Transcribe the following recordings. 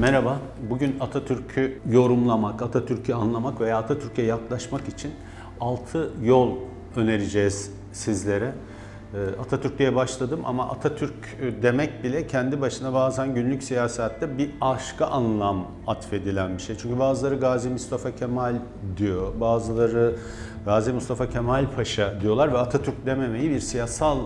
Merhaba. Bugün Atatürk'ü yorumlamak, Atatürk'ü anlamak veya Atatürk'e yaklaşmak için 6 yol önereceğiz sizlere. Ee, Atatürk diye başladım ama Atatürk demek bile kendi başına bazen günlük siyasette bir aşka anlam atfedilen bir şey. Çünkü bazıları Gazi Mustafa Kemal diyor, bazıları Gazi Mustafa Kemal Paşa diyorlar ve Atatürk dememeyi bir siyasal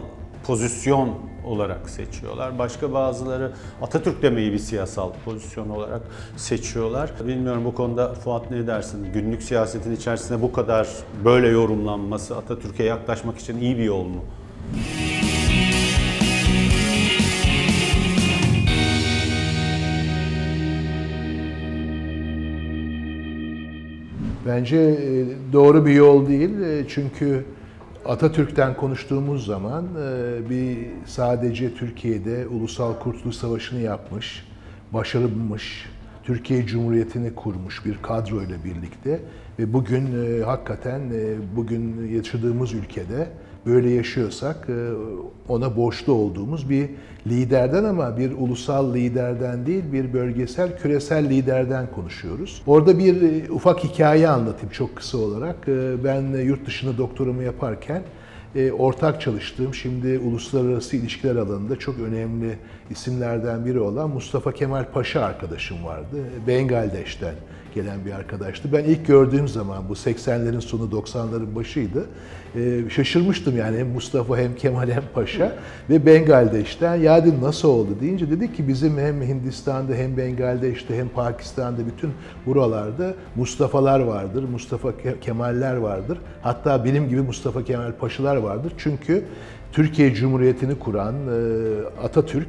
pozisyon olarak seçiyorlar. Başka bazıları Atatürk demeyi bir siyasal pozisyon olarak seçiyorlar. Bilmiyorum bu konuda Fuat ne dersin? Günlük siyasetin içerisinde bu kadar böyle yorumlanması Atatürk'e yaklaşmak için iyi bir yol mu? Bence e, doğru bir yol değil E, çünkü Atatürk'ten konuştuğumuz zaman e, bir sadece Türkiye'de Ulusal Kurtuluş Savaşı'nı yapmış, başarılmış, Türkiye Cumhuriyeti'ni kurmuş bir kadro ile birlikte ve bugün e, hakikaten e, bugün yaşadığımız ülkede böyle yaşıyorsak e, ona borçlu olduğumuz bir liderden ama bir ulusal liderden değil bir bölgesel küresel liderden konuşuyoruz. Orada bir e, ufak hikaye anlatayım çok kısa olarak. E, Ben yurt dışında doktoramı yaparken ortak çalıştığım şimdi uluslararası ilişkiler alanında çok önemli isimlerden biri olan Mustafa Kemal Paşa arkadaşım vardı. Bengaldeş'ten gelen bir arkadaştı. Ben ilk gördüğüm zaman bu 80'lerin sonu 90'ların başıydı. E, şaşırmıştım yani hem Mustafa hem Kemal hem Paşa ve Bengaldeş'ten ya dedim nasıl oldu deyince dedi ki bizim hem Hindistan'da hem Bengaldeş'te hem Pakistan'da bütün buralarda Mustafa'lar vardır, Mustafa Ke- Kemal'ler vardır. Hatta benim gibi Mustafa Kemal Paşalar vardır. Çünkü Türkiye Cumhuriyeti'ni kuran e, Atatürk,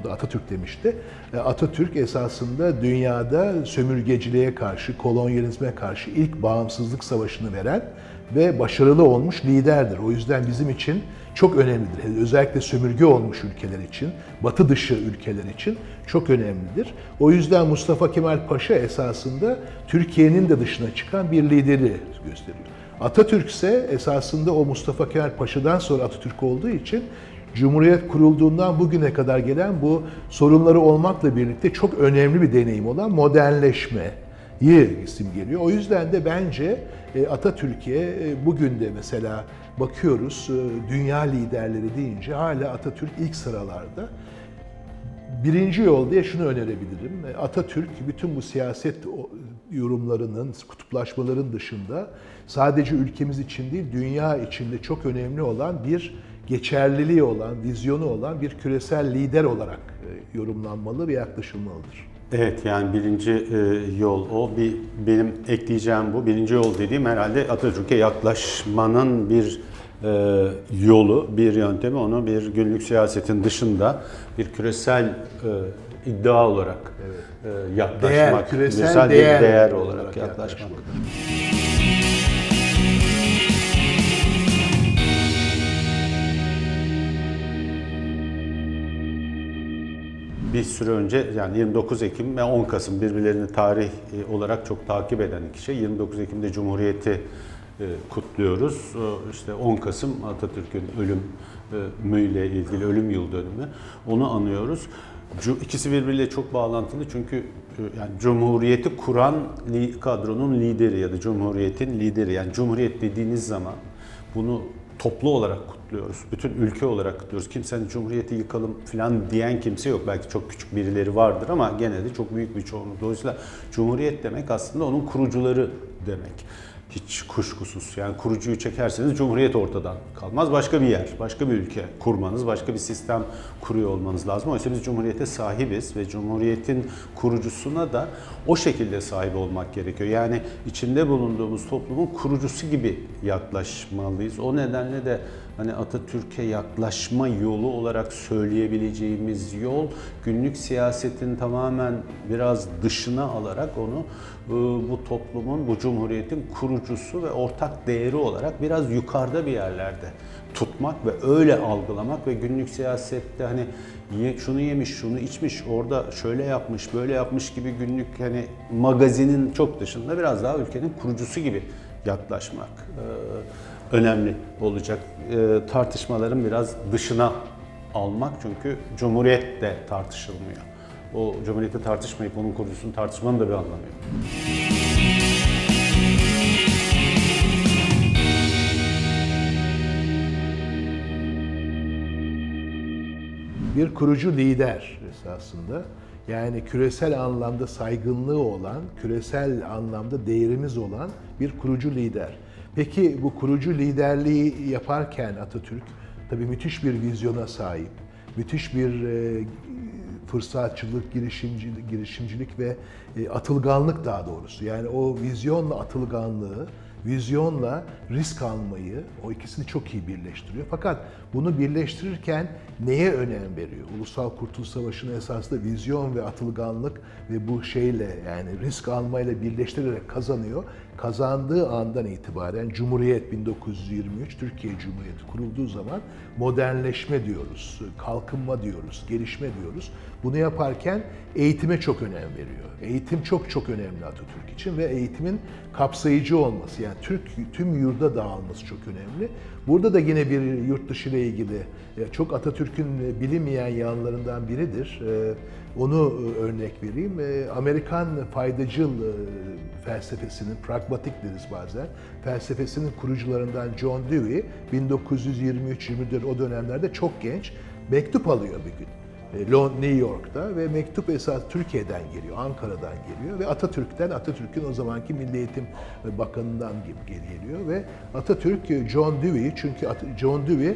o da Atatürk demişti. E, Atatürk esasında dünyada sömürgeciliğe karşı, kolonyalizme karşı ilk bağımsızlık savaşını veren ve başarılı olmuş liderdir. O yüzden bizim için çok önemlidir. Özellikle sömürge olmuş ülkeler için, batı dışı ülkeler için çok önemlidir. O yüzden Mustafa Kemal Paşa esasında Türkiye'nin de dışına çıkan bir lideri gösteriyor. Atatürk ise esasında o Mustafa Kemal Paşa'dan sonra Atatürk olduğu için Cumhuriyet kurulduğundan bugüne kadar gelen bu sorunları olmakla birlikte çok önemli bir deneyim olan modernleşmeyi isim geliyor. O yüzden de bence e, Atatürk'e e, bugün de mesela bakıyoruz e, dünya liderleri deyince hala Atatürk ilk sıralarda. Birinci yol diye şunu önerebilirim. Atatürk bütün bu siyaset yorumlarının, kutuplaşmaların dışında sadece ülkemiz için değil, dünya içinde çok önemli olan bir geçerliliği olan, vizyonu olan bir küresel lider olarak e, yorumlanmalı ve yaklaşılmalıdır. Evet yani birinci e, yol o. Bir benim ekleyeceğim bu. Birinci yol dediğim herhalde Atatürk'e yaklaşmanın bir e, yolu, bir yöntemi. Onu bir günlük siyasetin dışında bir küresel e, iddia olarak e, yaklaşmak, Değer, küresel küresel bir değer değer olarak olarak yaklaşmak. yaklaşmak. bir süre önce yani 29 Ekim ve 10 Kasım birbirlerini tarih e, olarak çok takip eden iki şey. 29 Ekim'de Cumhuriyeti kutluyoruz. O İşte 10 Kasım Atatürk'ün ölümüyle ilgili ölüm yıl dönümü. Onu anıyoruz. İkisi birbiriyle çok bağlantılı çünkü e, yani Cumhuriyeti kuran kadronun lideri ya da Cumhuriyet'in lideri. Yani Cumhuriyet dediğiniz zaman bunu toplu olarak kutluyoruz. Bütün ülke olarak kutluyoruz. Kimsenin Cumhuriyeti yıkalım falan diyen kimse yok. Belki çok küçük birileri vardır ama gene de çok büyük bir çoğunluk. Dolayısıyla Cumhuriyet demek aslında onun kurucuları demek. Hiç kuşkusuz. Yani kurucuyu çekerseniz Cumhuriyet ortadan kalmaz. Başka bir yer, başka bir ülke kurmanız, başka bir sistem kuruyor olmanız lazım. Oysa biz Cumhuriyete sahibiz ve Cumhuriyet'in kurucusuna da o şekilde sahip olmak gerekiyor. Yani içinde bulunduğumuz toplumun kurucusu gibi yaklaşmalıyız. O nedenle de hani Atatürk'e yaklaşma yolu olarak söyleyebileceğimiz yol günlük siyasetin tamamen biraz dışına alarak onu e, bu toplumun, bu cumhuriyetin kurucusu ve ortak değeri olarak biraz yukarıda bir yerlerde tutmak ve öyle algılamak ve günlük siyasette hani şunu yemiş, şunu içmiş, orada şöyle yapmış, böyle yapmış gibi günlük hani magazinin çok dışında biraz daha ülkenin kurucusu gibi yaklaşmak e, önemli olacak. E, tartışmaların biraz dışına almak çünkü cumhuriyet de tartışılmıyor o Cumhuriyeti tartışmayıp onun kurucusunu tartışmanın da bir anlamı yok. bir kurucu lider esasında. Yani küresel anlamda saygınlığı olan, küresel anlamda değerimiz olan bir kurucu lider. Peki bu kurucu liderliği yaparken Atatürk tabii müthiş bir vizyona sahip, müthiş bir e, fırsatçılık, girişimcilik, girişimcilik ve e, atılganlık daha doğrusu. Yani o vizyonla atılganlığı, vizyonla risk almayı, o ikisini çok iyi birleştiriyor. Fakat bunu birleştirirken neye önem veriyor? Ulusal Kurtuluş Savaşı'nın esasında vizyon ve atılganlık ve bu şeyle yani risk almayla birleştirerek kazanıyor. Kazandığı andan itibaren Cumhuriyet 1923, Türkiye Cumhuriyeti kurulduğu zaman modernleşme diyoruz, kalkınma diyoruz, gelişme diyoruz. Bunu yaparken eğitime çok önem veriyor. Eğitim çok çok önemli Atatürk için ve eğitimin kapsayıcı olması yani Türk tüm yurda dağılması çok önemli. Burada da yine bir yurt dışı ile ilgili e, çok Atatürk'ün bilinmeyen yanlarından biridir. E, Onu e, örnek vereyim. Amerikan faydacıl felsefesinin, pragmatik deriz bazen, felsefesinin kurucularından John Dewey 1923-24 o dönemlerde çok genç mektup alıyor bir gün. New York'ta ve mektup esas Türkiye'den geliyor, Ankara'dan geliyor ve Atatürk'ten, Atatürk'ün o zamanki Milli Eğitim Bakanı'ndan geliyor ve Atatürk John Dewey çünkü John Dewey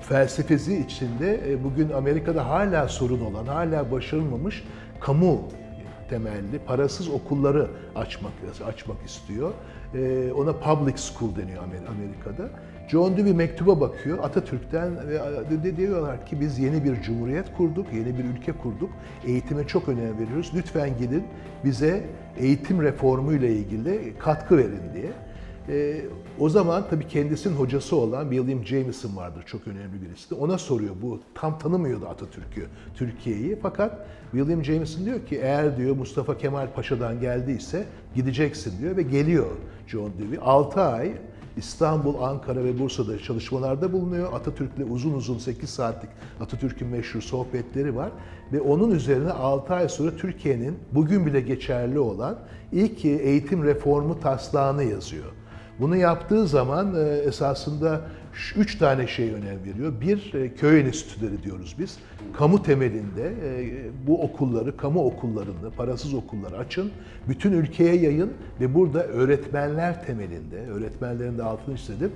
felsefesi içinde bugün Amerika'da hala sorun olan, hala başarılmamış kamu temelli parasız okulları açmak açmak istiyor. Ona public school deniyor Amerika'da. John Dewey mektuba bakıyor Atatürk'ten ve diyorlar ki biz yeni bir cumhuriyet kurduk, yeni bir ülke kurduk. Eğitime çok önem veriyoruz. Lütfen gidin bize eğitim reformu ile ilgili katkı verin diye. Ee, o zaman tabii kendisinin hocası olan William Jameson vardır, çok önemli birisi de. Ona soruyor, bu tam tanımıyordu Atatürk'ü, Türkiye'yi. Fakat William Jameson diyor ki eğer diyor Mustafa Kemal Paşa'dan geldiyse gideceksin diyor ve geliyor John Dewey. 6 ay İstanbul, Ankara ve Bursa'da çalışmalarda bulunuyor. Atatürk'le uzun uzun 8 saatlik Atatürk'ün meşhur sohbetleri var. Ve onun üzerine 6 ay sonra Türkiye'nin bugün bile geçerli olan ilk eğitim reformu taslağını yazıyor. Bunu yaptığı zaman e, esasında üç tane şey önem veriyor. Bir, e, köy enstitüleri diyoruz biz. Kamu temelinde e, bu okulları, kamu okullarında, parasız okulları açın, bütün ülkeye yayın ve burada öğretmenler temelinde, öğretmenlerin de altını çizelim,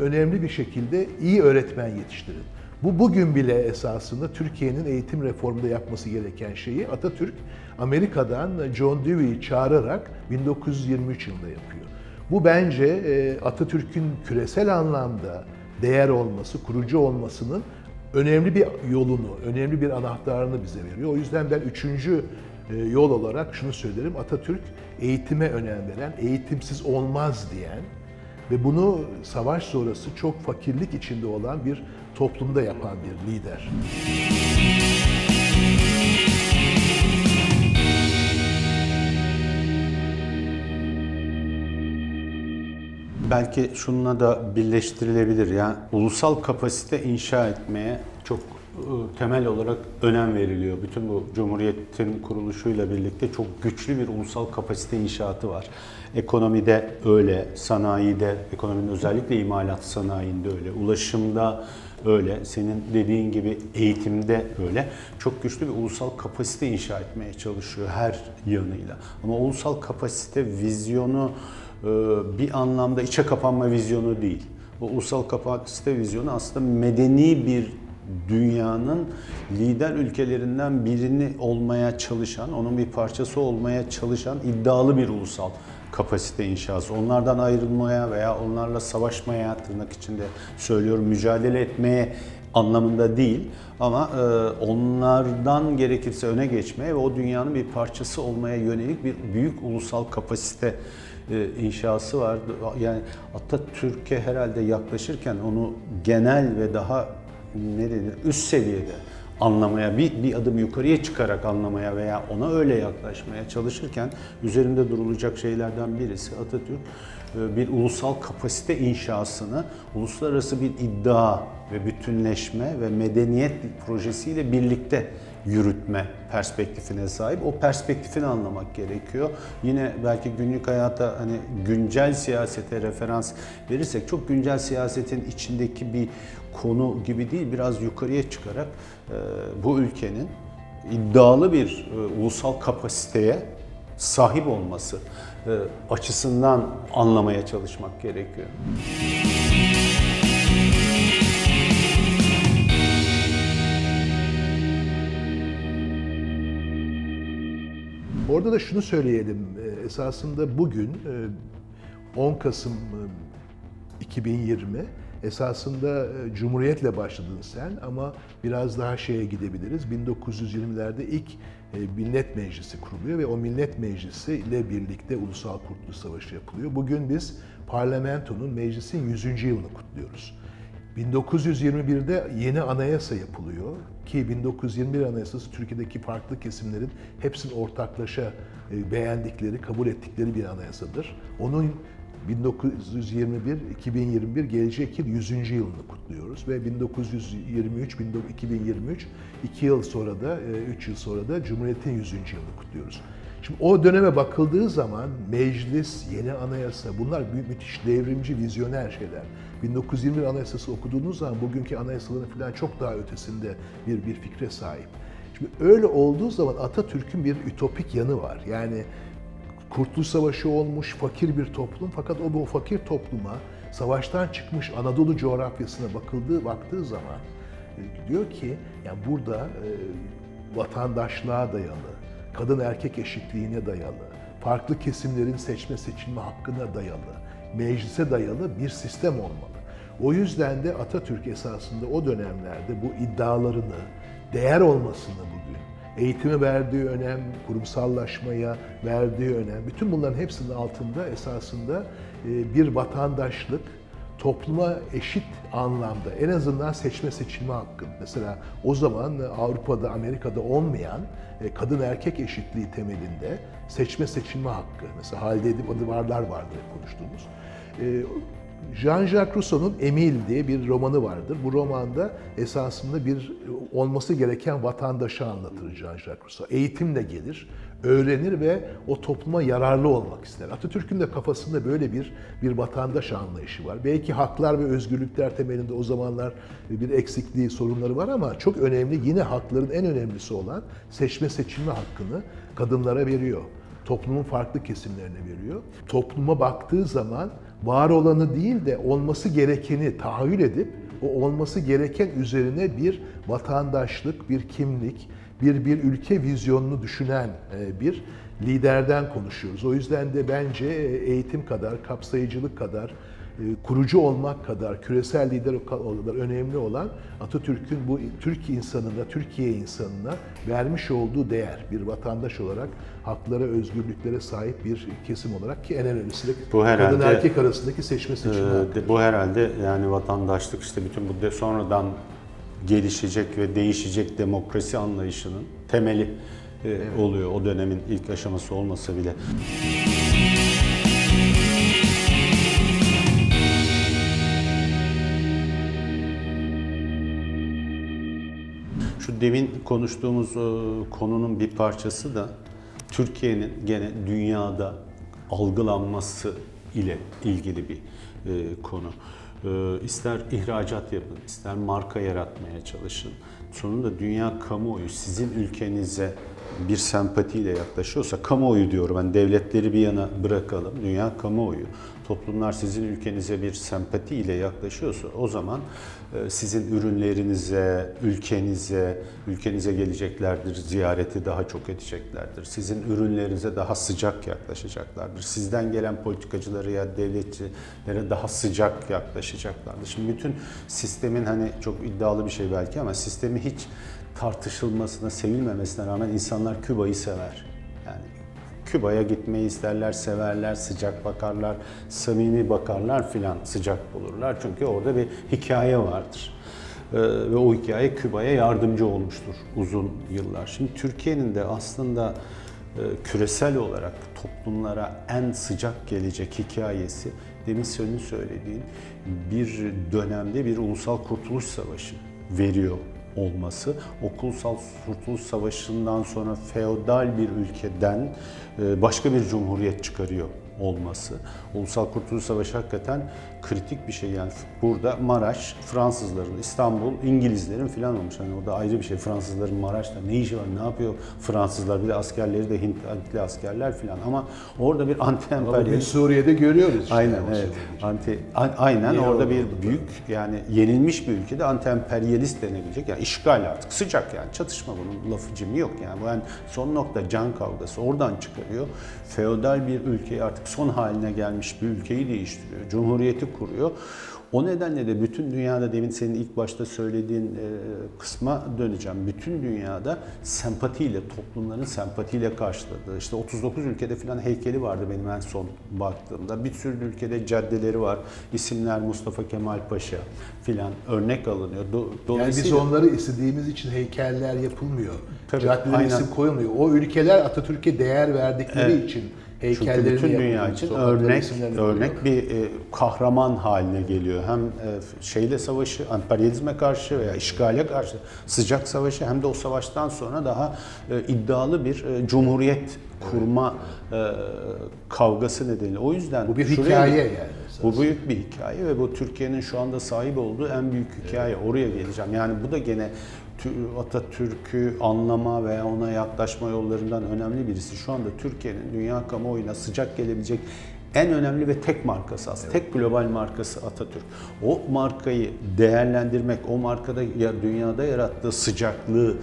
önemli bir şekilde iyi öğretmen yetiştirin. Bu bugün bile esasında Türkiye'nin eğitim reformunda yapması gereken şeyi Atatürk Amerika'dan John Dewey'i çağırarak 1923 yılında yapıyor. Bu bence e, Atatürk'ün küresel anlamda değer olması, kurucu olmasının önemli bir yolunu, önemli bir anahtarını bize veriyor. O yüzden ben üçüncü e, yol olarak şunu söylerim. Atatürk eğitime önem veren, eğitimsiz olmaz diyen ve bunu savaş sonrası çok fakirlik içinde olan bir toplumda yapan bir lider. Belki şununla da birleştirilebilir. Yani ulusal kapasite inşa etmeye çok ıı, temel olarak önem veriliyor. Bütün bu Cumhuriyet'in kuruluşuyla birlikte çok güçlü bir ulusal kapasite inşaatı var. Ekonomide öyle, sanayide, ekonominin özellikle imalat sanayinde öyle, ulaşımda öyle, senin dediğin gibi eğitimde öyle. Çok güçlü bir ulusal kapasite inşa etmeye çalışıyor her yanıyla. Ama ulusal kapasite vizyonu e, bir anlamda içe kapanma vizyonu değil. Bu ulusal kapasite vizyonu aslında medeni bir dünyanın lider ülkelerinden birini olmaya çalışan, onun bir parçası olmaya çalışan iddialı bir ulusal kapasite inşası. Onlardan ayrılmaya veya onlarla savaşmaya tırnak içinde söylüyorum mücadele etmeye anlamında değil ama e, onlardan gerekirse öne geçmeye ve o dünyanın bir parçası olmaya yönelik bir büyük ulusal kapasite inşası var. Yani Atatürk'e herhalde yaklaşırken onu genel ve daha ne denir üst seviyede anlamaya, bir, bir adım yukarıya çıkarak anlamaya veya ona öyle yaklaşmaya çalışırken üzerinde durulacak şeylerden birisi Atatürk e, bir ulusal kapasite inşasını uluslararası bir iddia ve bütünleşme ve medeniyet projesiyle birlikte yürütme perspektifine sahip. O perspektifini anlamak gerekiyor. Yine belki günlük hayata hani güncel siyasete referans verirsek çok güncel siyasetin içindeki bir konu gibi değil biraz yukarıya çıkarak e, bu ülkenin iddialı bir e, ulusal kapasiteye sahip olması e, açısından anlamaya çalışmak gerekiyor. Orada da şunu söyleyelim. e, Esasında bugün e, 10 Kasım e, 2020 esasında e, Cumhuriyet'le başladın sen ama biraz daha şeye gidebiliriz. 1920'lerde ilk e, Millet Meclisi kuruluyor ve o Millet Meclisi ile birlikte Ulusal Kurtuluş Savaşı yapılıyor. Bugün biz parlamentonun, meclisin 100. yılını kutluyoruz. 1921'de yeni anayasa yapılıyor ki 1921 anayasası Türkiye'deki farklı kesimlerin hepsinin ortaklaşa e, beğendikleri, kabul ettikleri bir anayasadır. Onun 1921-2021 gelecek yıl 100. yılını kutluyoruz ve 1923 2023 2 yıl sonra da 3 yıl sonra da Cumhuriyet'in 100. yılını kutluyoruz. Şimdi o döneme bakıldığı zaman meclis, yeni anayasa bunlar mü- müthiş devrimci, vizyoner şeyler. 1921 anayasası okuduğunuz zaman bugünkü anayasaların falan çok daha ötesinde bir bir fikre sahip. Şimdi öyle olduğu zaman Atatürk'ün bir ütopik yanı var. Yani Kurtuluş Savaşı olmuş fakir bir toplum fakat o bu fakir topluma savaştan çıkmış Anadolu coğrafyasına bakıldığı baktığı zaman e, diyor ki yani burada e, vatandaşlığa dayalı, kadın erkek eşitliğine dayalı, farklı kesimlerin seçme seçilme hakkına dayalı, meclise dayalı bir sistem olmalı. O yüzden de Atatürk esasında o dönemlerde bu iddialarını, değer olmasını bugün, eğitime verdiği önem, kurumsallaşmaya verdiği önem, bütün bunların hepsinin altında esasında e, bir vatandaşlık, topluma eşit anlamda en azından seçme seçilme hakkı. Mesela o zaman Avrupa'da, Amerika'da olmayan e, kadın erkek eşitliği temelinde seçme seçilme hakkı. Mesela Halide Edip adı varlar vardır hep konuştuğumuz. Jean-Jacques Rousseau'nun Emile diye bir romanı vardır. Bu romanda esasında bir olması gereken vatandaşı anlatır Jean-Jacques Rousseau. Eğitimle gelir, öğrenir ve o topluma yararlı olmak ister. Atatürk'ün de kafasında böyle bir bir vatandaş anlayışı var. Belki haklar ve özgürlükler temelinde o zamanlar bir eksikliği, sorunları var ama çok önemli yine hakların en önemlisi olan seçme seçilme hakkını kadınlara veriyor toplumun farklı kesimlerine veriyor. Topluma baktığı zaman var olanı değil de olması gerekeni tahayyül edip o olması gereken üzerine bir vatandaşlık, bir kimlik, bir bir ülke vizyonunu düşünen e, bir liderden konuşuyoruz. O yüzden de bence e, eğitim kadar, kapsayıcılık kadar, kurucu olmak kadar, küresel lider kadar önemli olan Atatürk'ün bu Türk insanına, Türkiye insanına vermiş olduğu değer, bir vatandaş olarak haklara, özgürlüklere sahip bir kesim olarak ki en önemlisi de Bu kadın herhalde, erkek arasındaki seçme. Ee, de- bu herhalde yani vatandaşlık işte bütün bu de sonradan gelişecek ve değişecek demokrasi anlayışının temeli e, oluyor o dönemin ilk aşaması olmasa bile. Şu demin konuştuğumuz e, konunun bir parçası da Türkiye'nin gene dünyada algılanması ile ilgili bir e, konu. E, ister ihracat yapın, ister marka yaratmaya çalışın. Sonunda dünya kamuoyu sizin ülkenize bir sempatiyle yaklaşıyorsa, kamuoyu diyorum ben devletleri bir yana bırakalım, dünya kamuoyu. Toplumlar sizin ülkenize bir sempatiyle yaklaşıyorsa o zaman e, sizin ürünlerinize, ülkenize, ülkenize geleceklerdir, ziyareti daha çok edeceklerdir. Sizin ürünlerinize daha sıcak yaklaşacaklardır. Sizden gelen politikacılara ya devletçilere daha sıcak yaklaşacaklardır. Şimdi bütün sistemin hani çok iddialı bir şey belki ama sistemi hiç tartışılmasına, sevilmemesine rağmen insanlar Küba'yı sever. Yani Küba'ya gitmeyi isterler, severler, sıcak bakarlar, samimi bakarlar filan sıcak bulurlar. Çünkü orada bir hikaye vardır. Ee, ve o hikaye Küba'ya yardımcı olmuştur uzun yıllar. Şimdi Türkiye'nin de aslında e, küresel olarak toplumlara en sıcak gelecek hikayesi demin senin söylediğin bir dönemde bir ulusal kurtuluş savaşı veriyor olması, Okulsal Kurtuluş Savaşı'ndan sonra feodal bir ülkeden e, başka bir cumhuriyet çıkarıyor olması. Ulusal Kurtuluş Savaşı hakikaten kritik bir şey yani burada Maraş Fransızların, İstanbul İngilizlerin filan olmuş. Hani o da ayrı bir şey. Fransızların Maraş'ta ne işi var, ne yapıyor Fransızlar? Bir de askerleri de Hint Hintli askerler filan ama orada bir anti emperyalist Suriye'de görüyoruz işte. Aynen evet. Anti a- aynen Niye orada bir oldu büyük yani yenilmiş bir ülkede anti emperyalist denebilecek yani işgal artık sıcak yani çatışma bunun lafı cimi yok yani bu en son nokta can kavgası oradan çıkarıyor. Feodal bir ülkeyi artık son haline gelmiş bir ülkeyi değiştiriyor. Cumhuriyeti kuruyor. O nedenle de bütün dünyada demin senin ilk başta söylediğin e, kısma döneceğim. Bütün dünyada sempatiyle, toplumların sempatiyle karşıladığı, işte 39 ülkede falan heykeli vardı benim en son baktığımda. Bir sürü ülkede caddeleri var. İsimler Mustafa Kemal Paşa filan örnek alınıyor. Do- Yani biz Dolayısıyla onları istediğimiz için heykeller yapılmıyor. Tabii, Caddelere isim koyulmuyor. O ülkeler Atatürk'e değer verdikleri için Çünkü bütün dünya için örnek örnek bir e, kahraman haline geliyor. Hem e, şeyle savaşı, emperyalizme karşı veya işgale karşı sıcak savaşı hem de o savaştan sonra daha e, iddialı bir e, cumhuriyet kurma e, kavgası nedeniyle. O yüzden Bu bir şuraya- hikaye yani. bu büyük bir hikaye ve bu Türkiye'nin şu anda sahip olduğu en büyük hikaye. Oraya geleceğim. Yani bu da gene Atatürk'ü anlama veya ona yaklaşma yollarından önemli birisi. Şu anda Türkiye'nin dünya kamuoyuna sıcak gelebilecek en önemli ve tek markası aslında. Tek global markası Atatürk. O markayı değerlendirmek, o markada ya dünyada yarattığı sıcaklığı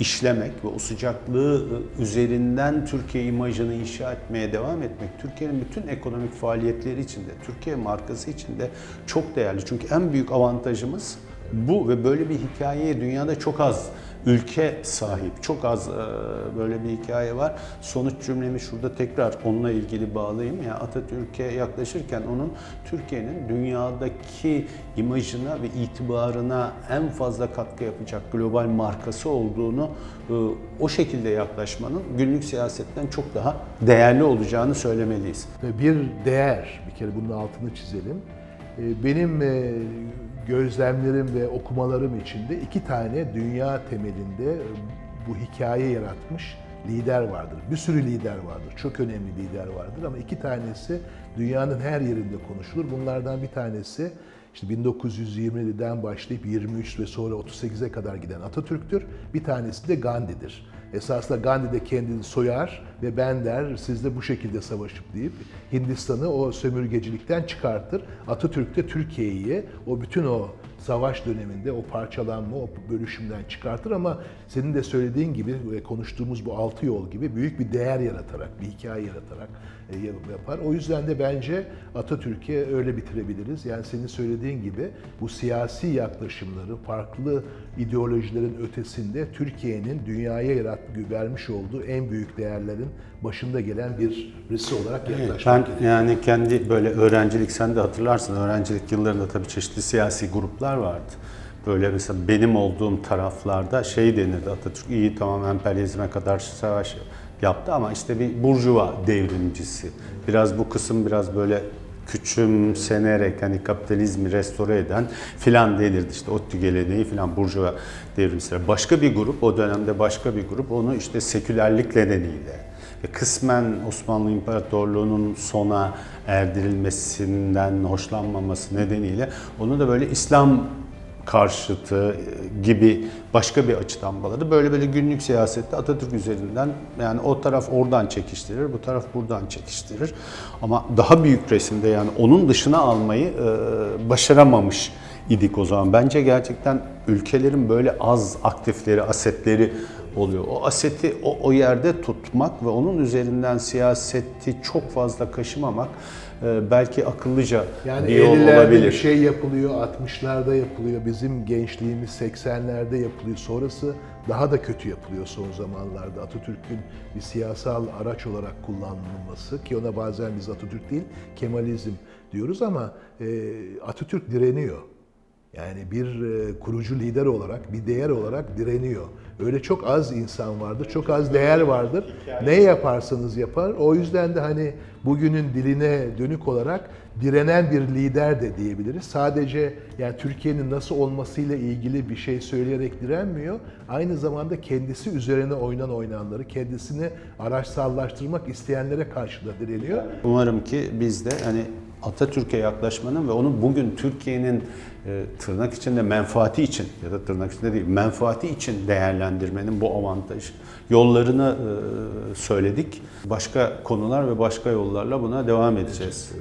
işlemek ve o sıcaklığı e, üzerinden Türkiye imajını inşa etmeye devam etmek Türkiye'nin bütün ekonomik faaliyetleri içinde, Türkiye markası içinde çok değerli. Çünkü en büyük avantajımız bu ve böyle bir hikayeye dünyada çok az ülke sahip. Çok az e, böyle bir hikaye var. Sonuç cümlemi şurada tekrar onunla ilgili bağlayayım. Ya Atatürk'e yaklaşırken onun Türkiye'nin dünyadaki imajına ve itibarına en fazla katkı yapacak global markası olduğunu e, o şekilde yaklaşmanın günlük siyasetten çok daha değerli olacağını söylemeliyiz. Bir değer, bir kere bunun altını çizelim. Ee, Benim e, gözlemlerim ve okumalarım içinde iki tane dünya temelinde bu hikaye yaratmış lider vardır. Bir sürü lider vardır, çok önemli lider vardır ama iki tanesi dünyanın her yerinde konuşulur. Bunlardan bir tanesi işte 1927'den başlayıp 23 ve sonra 38'e kadar giden Atatürk'tür. Bir tanesi de Gandhi'dir. Esasında Gandhi de kendini soyar ve ben der siz de bu şekilde savaşıp deyip Hindistan'ı o sömürgecilikten çıkartır. Atatürk de Türkiye'yi o bütün o savaş döneminde o parçalanma, o bölüşümden çıkartır ama senin de söylediğin gibi ve konuştuğumuz bu altı yol gibi büyük bir değer yaratarak, bir hikaye yaratarak yapar. O yüzden de bence Atatürk'e öyle bitirebiliriz. Yani senin söylediğin gibi bu siyasi yaklaşımları, farklı ideolojilerin ötesinde Türkiye'nin dünyaya yarat, vermiş olduğu en büyük değerlerin başında gelen birisi olarak yaklaşmak Ben yani kendi böyle öğrencilik sen de hatırlarsın öğrencilik yıllarında tabii çeşitli siyasi gruplar vardı. Böyle mesela benim olduğum taraflarda şey denirdi Atatürk iyi tamam emperyalizme kadar savaş yaptı ama işte bir burjuva devrimcisi. Biraz bu kısım biraz böyle küçümsenerek hani kapitalizmi restore eden filan denirdi işte ODTÜ geleneği filan burjuva devrimcileri. Başka bir grup o dönemde başka bir grup onu işte sekülerlik nedeniyle ve kısmen Osmanlı İmparatorluğu'nun sona erdirilmesinden hoşlanmaması nedeniyle onu da böyle İslam karşıtı gibi başka bir açıdan bağladı. Böyle böyle günlük siyasette Atatürk üzerinden yani o taraf oradan çekiştirir, bu taraf buradan çekiştirir. Ama daha büyük resimde yani onun dışına almayı e, başaramamış idik o zaman. Bence gerçekten ülkelerin böyle az aktifleri, asetleri oluyor. O aseti o, o yerde tutmak ve onun üzerinden siyaseti çok fazla kaşımamak e, belki akıllıca Yani bir yol 50'lerde olabilir. bir şey yapılıyor, 60'larda yapılıyor, bizim gençliğimiz 80'lerde yapılıyor. Sonrası daha da kötü yapılıyor son zamanlarda. Atatürk'ün bir siyasal araç olarak kullanılması ki ona bazen biz Atatürk değil Kemalizm diyoruz ama e, Atatürk direniyor. Yani bir e, kurucu lider olarak, bir değer olarak direniyor. Öyle çok az insan vardır, çok az değer vardır. Ne yaparsanız yapar. O yüzden de hani bugünün diline dönük olarak direnen bir lider de diyebiliriz. Sadece yani Türkiye'nin nasıl olmasıyla ilgili bir şey söyleyerek direnmiyor. Aynı zamanda kendisi üzerine oynan oynanları, kendisini araçsallaştırmak isteyenlere karşı da direniyor. Umarım ki biz de hani Atatürk'e yaklaşmanın ve onun bugün Türkiye'nin e, tırnak içinde menfaati için ya da tırnak içinde değil menfaati için değerlendirmenin bu avantaj yollarını e, söyledik. Başka konular ve başka yollarla buna devam edeceğiz.